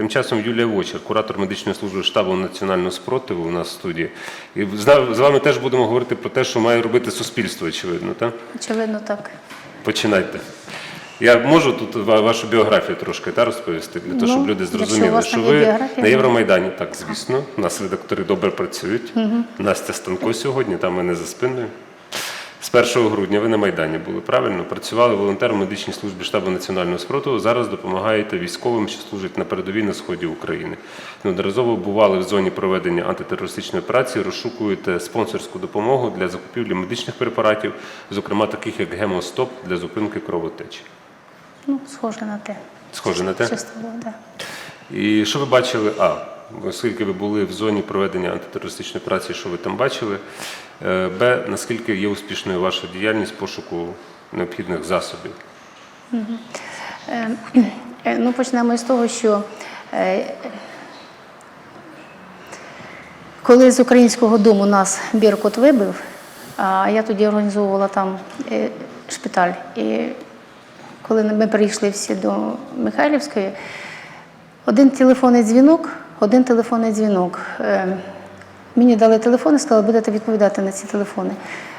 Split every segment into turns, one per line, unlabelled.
Тим часом Юлія Вочер, куратор медичної служби штабу національного спротиву у нас в студії. І з вами теж будемо говорити про те, що має робити суспільство, очевидно, так?
Очевидно, так.
Починайте. Я можу тут вашу біографію трошки та, розповісти, для того,
Ну,
щоб люди зрозуміли, що ви на. Євромайдані, так, звісно. У нас редактори добре працюють. Настя Станко сьогодні, там мене за спиною. З 1 грудня ви на Майдані були правильно? Працювали волонтером в медичній службі штабу національного спротиву. Зараз допомагаєте військовим, що служать на передовій на сході України. Неодноразово бували в зоні проведення антитерористичної операції, розшукуєте спонсорську допомогу для закупівлі медичних препаратів, зокрема таких як гемостоп для зупинки кровотечі.
Ну, схоже на те.
Схоже на те?
Так.
І що ви бачили? А, оскільки ви були в зоні проведення антитерористичної операції, що ви там бачили? Е, Б, наскільки є успішною ваша діяльність пошуку необхідних засобів?
Е, е, Ну, почнемо з того, що коли з українського дому нас Біркут вибив, а я тоді організовувала там шпиталь. І коли ми прийшли всі до Михайлівської, один телефонний дзвінок, один телефонний дзвінок. Мені дали телефон і сказали, будете відповідати на ці телефони.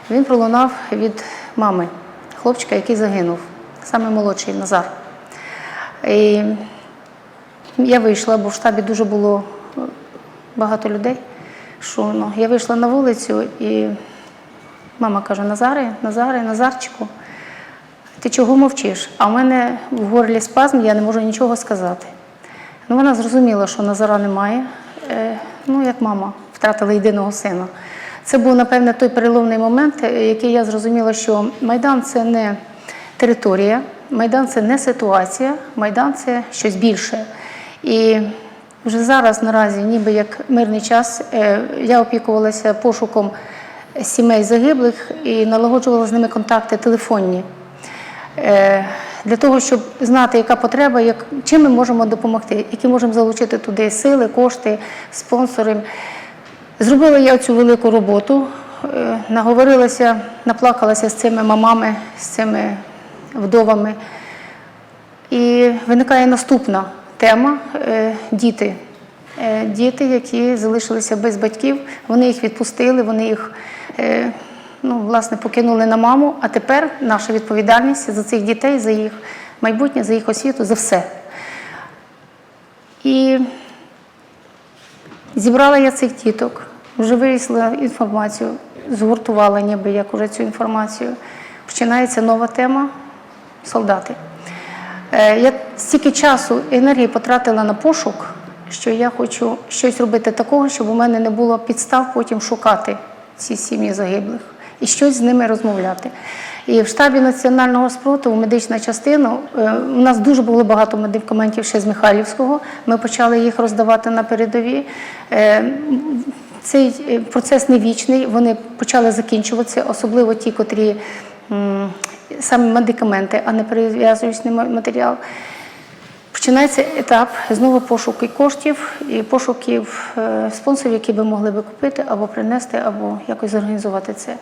Він пролунав від мами, хлопчика, який загинув, саме молодший Назар. І я вийшла, бо в штабі дуже було е, багато людей. Шумно. Я вийшла на вулицю і мама каже: Назаре, Назаре, Назарчику, ти чого мовчиш? А в мене в горлі спазм, я не можу нічого сказати. Ну, вона зрозуміла, що Назара немає. Е, ну, як мама втратила єдиного сина. Це був, напевне, той переломний момент, е, який я зрозуміла, що Майдан це не територія, Майдан це не ситуація, Майдан це щось більше. І вже зараз, наразі, ніби як мирний час, е, я опікувалася пошуком сімей загиблих і налагоджувала з ними контакти телефонні. Е, Для того, щоб знати, яка потреба, як, чим ми можемо допомогти, які можемо залучити туди сили, кошти, спонсори. Зробила я цю велику роботу, е, наговорилася, наплакалася з цими мамами, з цими вдовами. І виникає наступна тема е, діти. Е, Діти, які залишилися без батьків, вони їх відпустили, вони їх ну, власне, покинули на маму, а тепер наша відповідальність за цих дітей, за їх майбутнє, за їх освіту, за все. І зібрала я цих діток, вже вирісла інформацію, згуртувала ніби як уже цю інформацію. Починається нова тема солдати. Е, Я стільки часу і енергії потратила на пошук, що я хочу щось робити такого, щоб у мене не було підстав потім шукати ці сім'ї загиблих і щось з ними розмовляти. І в штабі національного спротиву медична частина. е, У нас дуже було багато медикаментів ще з Михайлівського. Ми почали їх роздавати на передові. Цей е, процес не вічний, вони почали закінчуватися, особливо ті, котрі саме медикаменти, а не перев'язуючий матеріал. Починається етап знову пошуки коштів і пошуків е, спонсорів, які би могли би купити або принести, або якось зорганізувати це.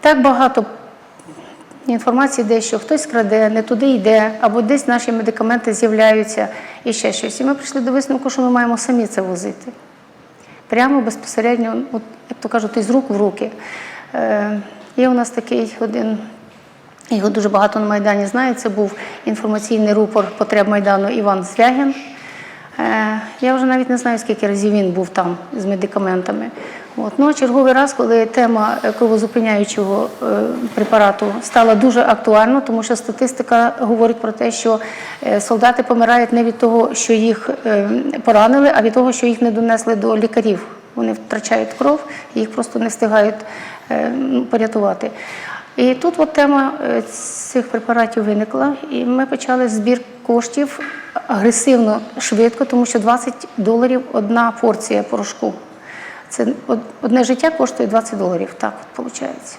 Так багато інформації, де що хтось краде, не туди йде, або десь наші медикаменти з'являються і ще щось. І ми прийшли до висновку, що ми маємо самі це возити. Прямо безпосередньо, от, як то кажуть, із рук в руки. Е, Є у нас такий один його дуже багато на Майдані знають. Це був інформаційний рупор потреб Майдану Іван Звягін. Е, Я вже навіть не знаю, скільки разів він був там з медикаментами. От. Ну, черговий раз, коли тема кровозупиняючого е, препарату стала дуже актуальною, тому що статистика говорить про те, що е, солдати помирають не від того, що їх поранили, а від того, що їх не донесли до лікарів. Вони втрачають кров, їх просто не встигають ну, порятувати. І тут от тема е, цих препаратів виникла, і ми почали збір коштів агресивно, швидко, тому що 20 доларів одна порція порошку. Це одне життя коштує 20 доларів, так от виходить.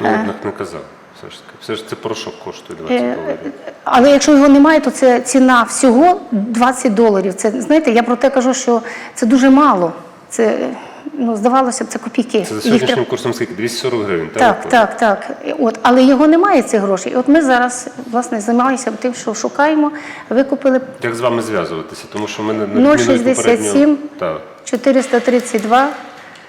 Ну, однак не казав. Все ж. Все ж це порошок коштує 20
Е,
доларів.
Але якщо його немає, то це ціна всього 20 доларів. Це знаєте, я про те кажу, що це дуже мало. Це ну, здавалося б, це копійки.
Це за
Їх
сьогоднішнім
треба-
курсом скільки? 240 гривень.
Так,
виходить?
так, так. От, але його немає цих грошей. І от ми зараз власне займаємося тим, що шукаємо, викупили
Як з вами зв'язуватися? Тому що ми не на відміну від
067.
Так,
432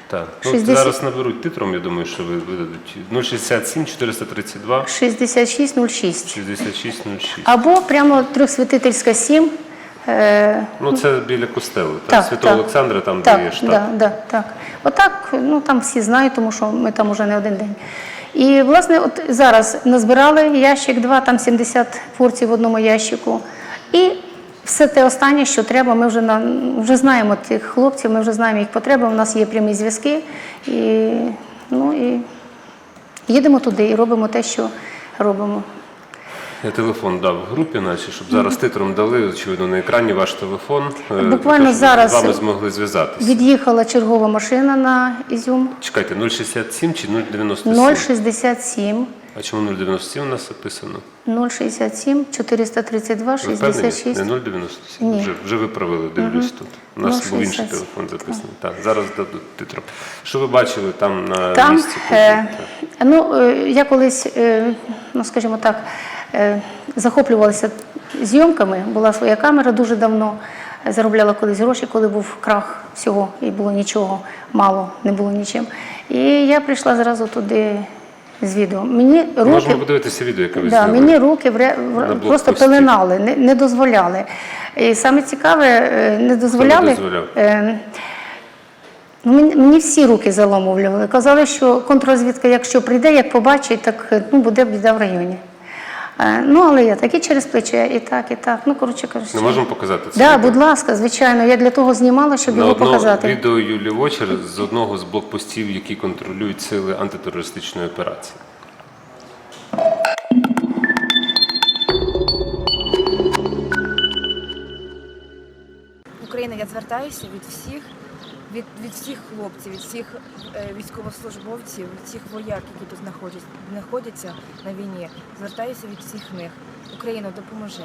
так. Ну,
60.
Зараз наберуть титром, я думаю, що ви видадуть 067 432
6606.
6606.
Або прямо Трьохсвятительська 7. Е,
Ну, це біля костелу, так,
Так,
Святого
так.
Олександра, там,
так,
де є штаб.
Да, да, так. Отак, ну там всі знають, тому що ми там уже не один день. І власне, от зараз назбирали ящик два, там 70 порцій в одному ящику. І все те останнє, що треба, ми вже на вже знаємо тих хлопців, ми вже знаємо їх потреби. У нас є прямі зв'язки. І, ну, і їдемо туди і робимо те, що робимо.
Я телефон дав в групі, нашій, щоб зараз титром дали, очевидно, на екрані ваш телефон.
Буквально
щоб
зараз
З вами змогли зв'язатися.
Від'їхала чергова машина на Ізюм
Чекайте, 067 чи 097?
067
А чому 097 у нас записано?
067 432
Ви
66.
Не 097?
Ні.
Вже, вже виправили, дивлюсь тут. У нас був інший телефон записаний. Так, зараз дадуть титром. Що ви бачили там на
Там,
місці?
е, ну, е, я колись, е, ну скажімо так, захоплювалася зйомками, була своя камера дуже давно, е, заробляла колись гроші, коли був крах всього і було нічого, мало, не було нічим. І я прийшла зразу туди з відео. Мені руки,
Можемо подивитися відео, яке ви
Да,
зняли.
мені руки вре- просто пеленали, не, не дозволяли. І саме цікаве, е, не дозволяли.
дозволяв?
е, ну, Мені, мені всі руки заломували. Казали, що контррозвідка, якщо прийде, як побачить, так е, ну, буде біда в районі. Е, Ну, але я так і через плече, і так, і так. Ну, коротше кажучи.
Ми можемо показати це?
Да, будь ласка, звичайно. Я для того знімала, щоб
На
його
одно
показати.
відео Юлії Вочер з одного з блокпостів, які контролюють сили антитерористичної операції.
Україна, я звертаюся від всіх, від, від всіх хлопців, від всіх е, військовослужбовців, від всіх вояк, які тут знаходяться, знаходяться на війні. Звертаюся від всіх них. Україна, допоможи.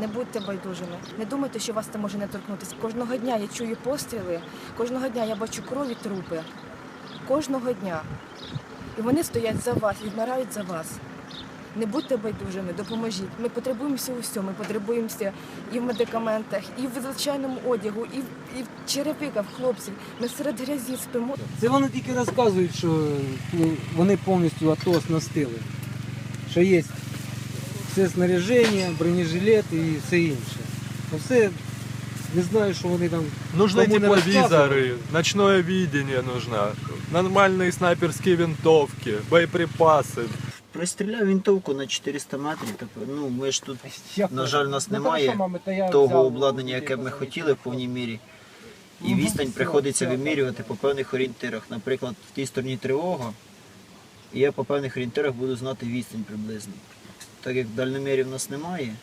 Не будьте байдужими. Не думайте, що вас це може не торкнутися. Кожного дня я чую постріли, кожного дня я бачу крові трупи. Кожного дня. І вони стоять за вас, відмирають за вас. Не будьте байдужими, допоможіть. Ми потребуємося у всьому. Ми потребуємося і в медикаментах, і в звичайному одягу, і в, і в черепиках хлопців. Ми серед грязі спимо.
Це вони тільки розказують, що ну, вони повністю АТО оснастили. Що є все снаряження, бронежилет і все інше. Ну все не знаю, що вони там.
Нужны
кому не розказували.
тепловизоры, ночное видение нужно, нормальные снайперские винтовки, боеприпасы.
Пристріляв винтовку на 400 метрів. Ну, ми ж тут, на жаль, у нас
Ну,
немає
та я
того обладнання, яке б ми хотіли в повній мірі. І відстань приходиться вимірювати по певних орієнтирах. Наприклад, в тій стороні тривога, і я по певних орієнтирах буду знати відстань приблизно. Так як дальномірів в нас немає,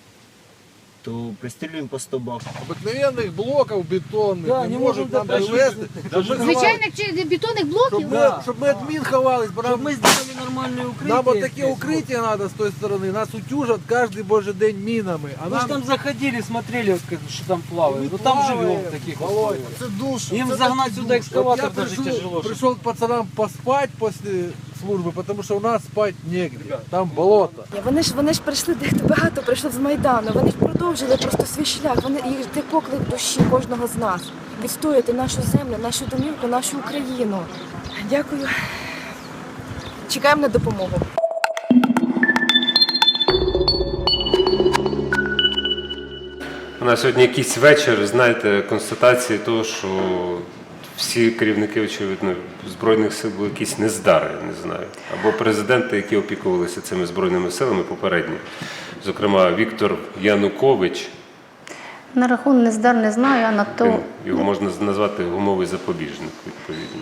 то пристрілюємо по стовбах.
Обыкновенных блоков бетонных
Да,
не,
не
может
можем
нам
даже-
привезти, щоб ми, ховали-
Звичайних чи бетонних блоків?
щоб ми,
Да.
щоб ми від мін ховались, бо
Щоб
нам,
ми зробили нормальне укриття.
нам от таке
якесь.
укриття треба з тої сторони, нас утюжать кожен божий день мінами. А
Ми ж
нам
там заходили, смотрели, вот как- що там плаває.
Ми
Ну там
плаваємо,
живемо в таких
Володя.
условиях.
Це душ.
Їм
це
загнати
так
сюди
душ.
екскаватор
От я
даже
прийшов,
тяжело, щоб-
Прийшов к пацанам поспать після служби, тому що у нас спать негде. Там болото.
Вони ж вони ж прийшли дехто багато прийшло з майдану. Вони ж продовжили просто свій шлях. Вони їх це поклик душі кожного з нас. Відстояти нашу землю, нашу домівку, нашу Україну. Дякую. Чекаємо на допомогу.
У нас сьогодні якийсь вечір, знаєте, констатації того, що всі керівники, очевидно, Збройних сил були якісь нездари, не знаю. Або президенти, які опікувалися цими збройними силами попередні. Зокрема, Віктор Янукович,
На рахунок нездар не знаю, а на то.
його можна назвати гумовий запобіжник, відповідно.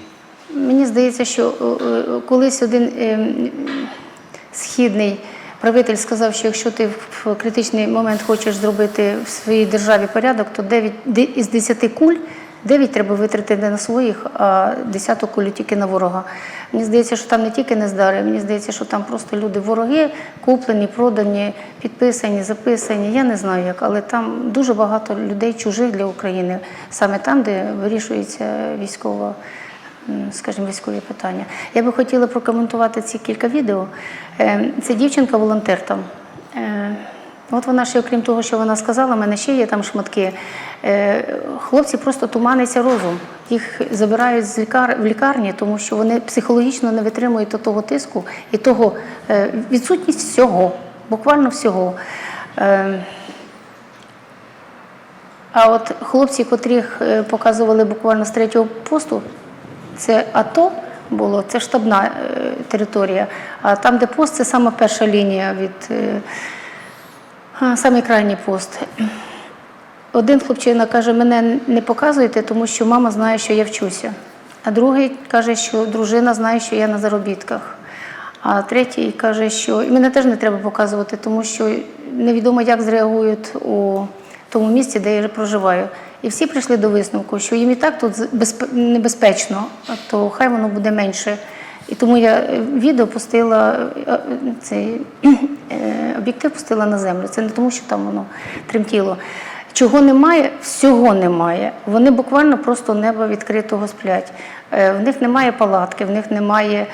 Мені здається, що е, е, колись один е, східний правитель сказав, що якщо ти в критичний момент хочеш зробити в своїй державі порядок, то 9 із 10 куль 9 треба витратити на своїх, а 10 кулю тільки на ворога. Мені здається, що там не тільки нездари, мені здається, що там просто люди вороги, куплені, продані, підписані, записані. Я не знаю як, але там дуже багато людей чужих для України, саме там, де вирішується військова скажімо, військові питання. Я би хотіла прокоментувати ці кілька відео. Е, Це дівчинка волонтер там. От вона ще, окрім того, що вона сказала, в мене ще є там шматки. Е, Хлопці просто туманиться розум. Їх забирають з лікар... в лікарні, тому що вони психологічно не витримують того тиску і того е, відсутність всього, буквально всього. Е, А от хлопці, котрих показували буквально з третього посту, це АТО було, це штабна територія. А там, де пост, це саме перша лінія від а, крайній пост. Один хлопчина каже, мене не показуйте, тому що мама знає, що я вчуся. А другий каже, що дружина знає, що я на заробітках. А третій каже, що і мене теж не треба показувати, тому що невідомо, як зреагують у тому місці, де я проживаю. І всі прийшли до висновку, що їм і так тут небезпечно, то хай воно буде менше. І тому я е, відео пустила, е, е, цей об'єктив пустила на землю. Це не тому, що там воно тремтіло. Чого немає, всього немає. Вони буквально просто неба відкритого сплять. В них немає палатки, в них немає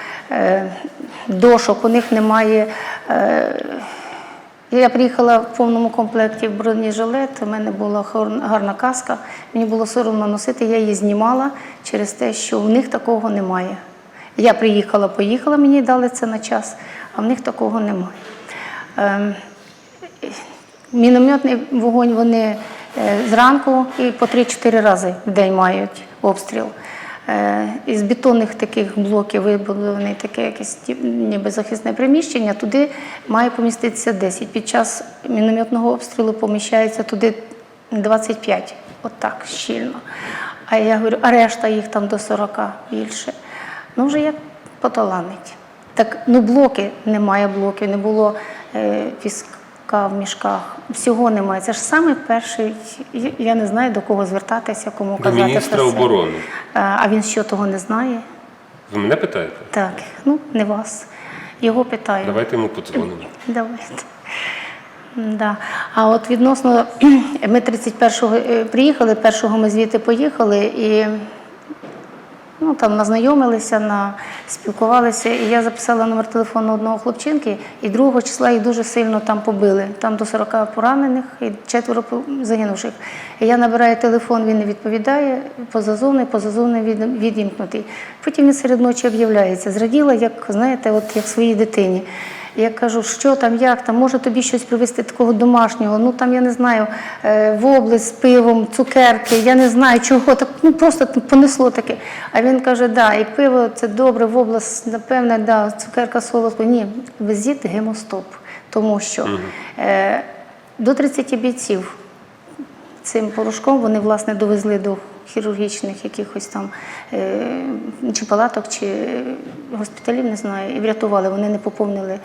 дошок, у них немає. я приїхала в повному комплекті в бронежилет, у мене була гарна каска, мені було соромно носити, я її знімала через те, що в них такого немає. Я приїхала, поїхала, мені дали це на час, а в них такого немає. Ем, Мінометний вогонь вони е, зранку і по 3-4 рази в день мають обстріл. Е, Із бетонних таких блоків вибудований таке якесь ніби захисне приміщення, туди має поміститися 10. Під час мінометного обстрілу поміщається туди 25, отак щільно. А я говорю, а решта їх там до 40 більше. Ну, вже як поталанить. Так, ну блоки, немає блоків, не було е, піска в мішках. Всього немає. Це ж саме перший, я- не знаю до кого звертатися, кому
До
казати.
міністра
про це.
оборони.
А, а він що того не знає?
Ви мене питаєте?
Так, ну не вас. Його питаю.
Давайте йому подзвонимо.
Давайте. Да. А от відносно ми 31-го е, приїхали, першого ми звідти поїхали і ну, там назнайомилися, на, спілкувалися. І я записала номер телефону одного хлопчинки, і 2 числа їх дуже сильно там побили. Там до 40 поранених і четверо загинувших. І я набираю телефон, він не відповідає, позазовний, позазовний від, відімкнутий. Потім він серед ночі об'являється. Зраділа, як знаєте, от як своїй дитині. Я кажу, що там, як там, може тобі щось привезти такого домашнього, ну там я не знаю, е, воблес з пивом, цукерки, я не знаю чого, так ну просто понесло таке. А він каже, да, і пиво це добре, воблес, напевне, да, цукерка солодко. Ні, везіть гемостоп, тому що е, до 30 бійців цим порошком вони власне довезли до хірургічних якихось там е, чи палаток, чи госпіталів, не знаю, і врятували. Вони не поповнили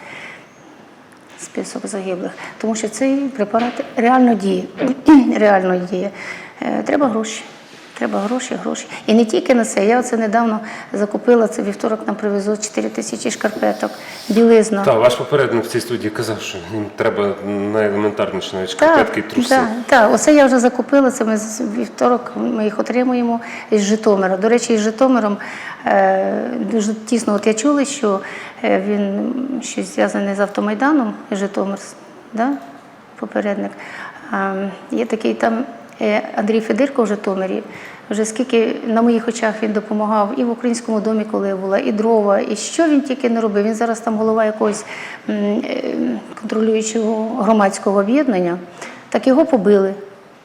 список загиблих, тому що цей препарат реально діє. реально діє. Е, Треба гроші. Треба гроші, гроші. І не тільки на це. Я оце недавно закупила це вівторок, нам привезуть 4 тисячі шкарпеток, білизна.
Так, ваш попередник в цій студії казав, що їм треба найелементарніше навіть шкарпетки і труси.
Так, так, оце я вже закупила. Це ми з вівторок ми їх отримуємо із Житомира. До речі, із Житомиром е, дуже тісно. От я чула, що е, він щось зв'язаний з автомайданом Житомир, да? попередник. Е, є такий там Андрій Федирко в Житомирі. Вже скільки на моїх очах він допомагав і в українському домі, коли я була, і дрова, і що він тільки не робив. Він зараз там голова якогось е, контролюючого громадського об'єднання. Так його побили.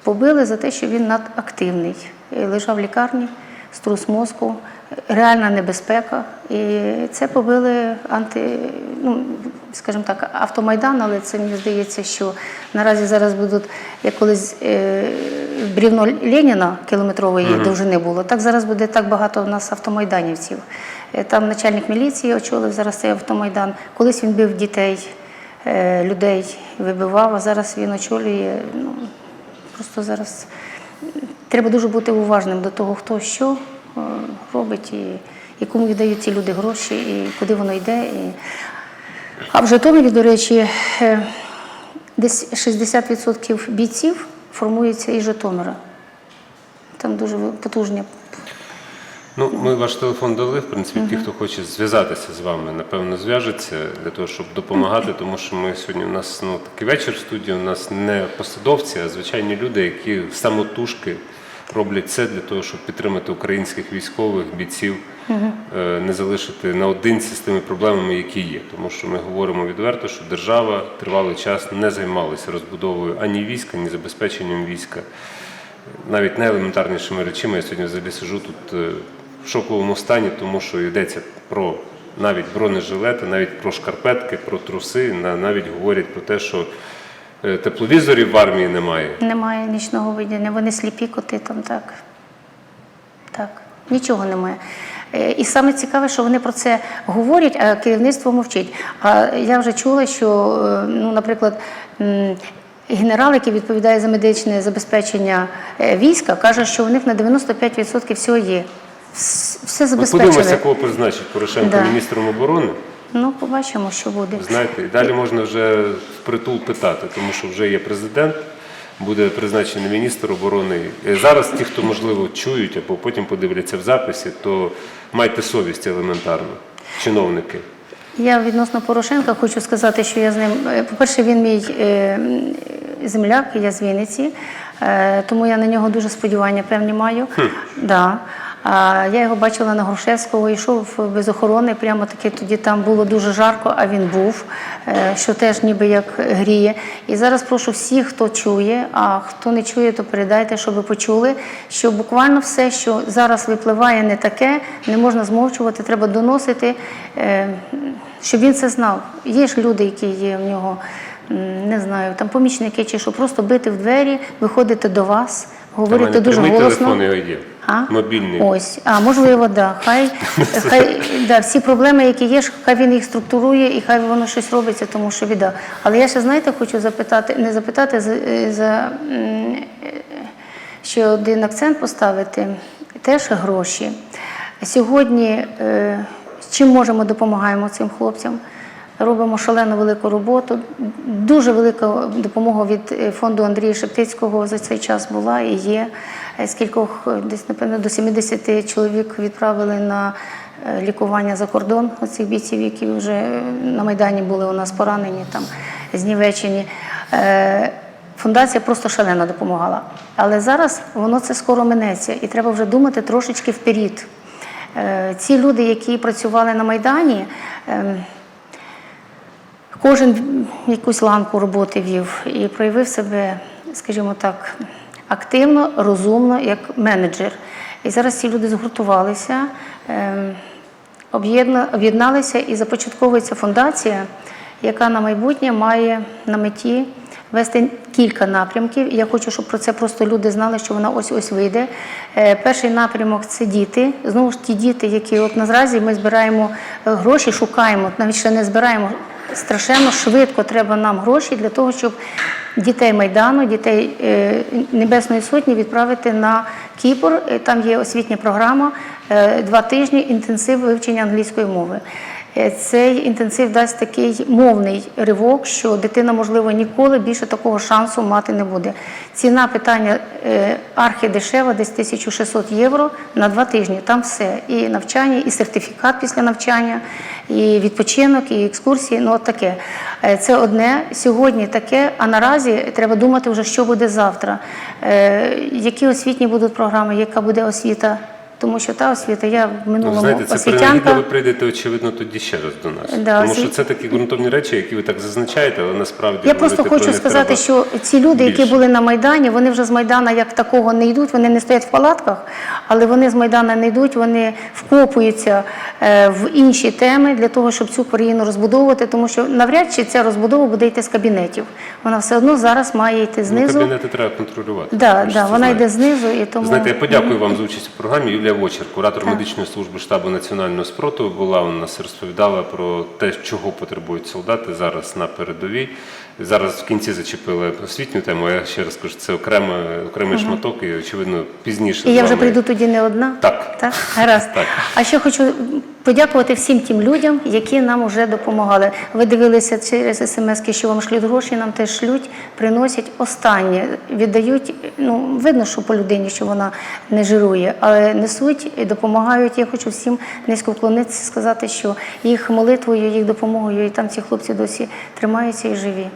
Побили за те, що він надактивний. Е, Лежав в лікарні, струс мозку, е, реальна небезпека. І це побили анти, ну, скажімо так, автомайдан, але це мені здається, що наразі зараз будуть, як колись е, брівно Леніна кілометрової довжини було, так зараз буде так багато у нас автомайданівців. Е, Там начальник міліції очолив зараз цей автомайдан. Колись він бив дітей, е, людей вибивав, а зараз він очолює. Ну, Просто зараз треба дуже бути уважним до того, хто що робить і, і кому віддають ці люди гроші, і куди воно йде. І... А в Житомирі, до речі, е, десь 60% бійців формуються із Житомира. Там дуже потужні
Ну, ми ваш телефон дали, в принципі, ті, хто хоче зв'язатися з вами, напевно, зв'яжеться для того, щоб допомагати, тому що ми сьогодні у нас ну, такий вечір в студії, у нас не посадовці, а звичайні люди, які самотужки роблять це для того, щоб підтримати українських військових бійців, е, не залишити наодинці з тими проблемами, які є. Тому що ми говоримо відверто, що держава тривалий час не займалася розбудовою ані війська, ні забезпеченням війська навіть найелементарнішими речами. Я сьогодні взагалі сижу тут е, в шоковому стані, тому що йдеться про навіть бронежилети, навіть про шкарпетки, про труси, на- навіть говорять про те, що тепловізорів в армії немає.
Немає нічного видіння, вони сліпі коти там так. Так, нічого немає. Е, І саме цікаве, що вони про це говорять, а керівництво мовчить. А я вже чула, що, е, ну, наприклад, генерал, який відповідає за медичне забезпечення е, війська, каже, що у них на 95% всього є. Все забезпечено.
подивимося, кого призначить Порошенко
Да.
міністром оборони.
Ну, побачимо, що буде.
Знаєте, і далі можна вже впритул питати, тому що вже є президент, буде призначений міністр оборони. І зараз ті, хто можливо чують або потім подивляться в записі, то майте совість елементарно, чиновники.
Я відносно Порошенка хочу сказати, що я з ним, е, по-перше, він мій е, земляк, я з Вінниці, е, тому я на нього дуже сподівання певні маю. Да. Я його бачила на Грушевського, йшов без охорони, прямо таки тоді там було дуже жарко, а він був, е, що теж ніби як гріє. І зараз прошу всіх, хто чує, а хто не чує, то передайте, щоб ви почули, що буквально все, що зараз випливає не таке, не можна змовчувати, треба доносити, е, щоб він це знав. Є ж люди, які є в нього, не знаю, там помічники чи що, просто бити в двері, виходити до вас, говорити дуже голосно.
телефон його є.
А?
Мобільний.
Ось, а можливо, да. Хай, хай да, всі проблеми, які є, хай він їх структурує і хай воно щось робиться, тому що біда. Але я ще, знаєте, хочу запитати, не запитати за, за е, ще один акцент поставити, теж гроші. Сьогодні е, чим можемо допомагаємо цим хлопцям? Робимо шалену велику роботу. Дуже велика допомога від е, фонду Андрія Шептицького за цей час була і є. Е, Скількох е, десь, напевно, до 70 чоловік відправили на е, лікування за кордон оцих бійців, які вже на Майдані були у нас поранені, там, знівечені. Фундація просто шалено допомагала. Але зараз воно це скоро минеться, і треба вже думати трошечки вперед. Е, Ці люди, які працювали на Майдані, ем, Кожен якусь ланку роботи вів і проявив себе, скажімо так, активно, розумно, як менеджер. І зараз ці люди згуртувалися, ем, об'єдналися і започатковується фундація, яка на майбутнє має на меті вести кілька напрямків. Я хочу, щоб про це просто люди знали, що вона ось ось вийде. Е, Перший напрямок це діти. Знову ж ті діти, які от наразі ми збираємо е, гроші, шукаємо, навіть ще не збираємо. Страшенно швидко треба нам гроші для того, щоб дітей Майдану, дітей е, Небесної Сотні відправити на Кіпр. Е, Там є освітня програма, е, два тижні інтенсив вивчення англійської мови. Е, Цей інтенсив дасть такий мовний ривок, що дитина, можливо, ніколи більше такого шансу мати не буде. Ціна питання е, архідешева, десь 1600 євро на два тижні. Там все. І навчання, і сертифікат після навчання, і відпочинок, і екскурсії. Ну, от таке. Е, Це одне сьогодні таке, а наразі треба думати вже, що буде завтра. Які освітні будуть програми, яка буде освіта. Тому що та освіта, я в
Ну,
минулому
знаєте, це
освітянка.
ви прийдете, очевидно, тоді ще раз до нас.
Да,
Тому що це такі ґрунтовні речі, які ви так зазначаєте, але насправді
Я просто хочу сказати, що ці люди, які були на Майдані, вони вже з Майдана як такого не йдуть, вони не стоять в палатках, але вони з Майдана не йдуть, вони вкопуються е, в інші теми для того, щоб цю країну розбудовувати, тому що навряд чи ця розбудова буде йти з кабінетів. Вона все одно зараз має йти
Ну,
знизу.
кабінети треба контролювати.
Да,
Ви
да, вона йде знизу і тому
Знаєте, я подякую вам за участь у програмі. Юлія Вочер, куратор медичної служби штабу національного спротиву, була у нас розповідала про те, чого потребують солдати зараз на передовій. Зараз в кінці зачепили освітню тему. Я ще раз кажу, це окрема, окремий шматок, і очевидно пізніше.
І я вже прийду тоді не одна.
Так.
Так, гаразд.
Так.
А ще хочу подякувати всім тим людям, які нам вже допомагали. Ви дивилися через смс, що вам шлють гроші, нам теж шлють, приносять останнє, віддають. Ну видно, що по людині, що вона не жирує, але несуть. Несуть і допомагають. Я хочу всім низько вклонитися, сказати, що їх молитвою, їх допомогою, і там ці хлопці досі тримаються і живі.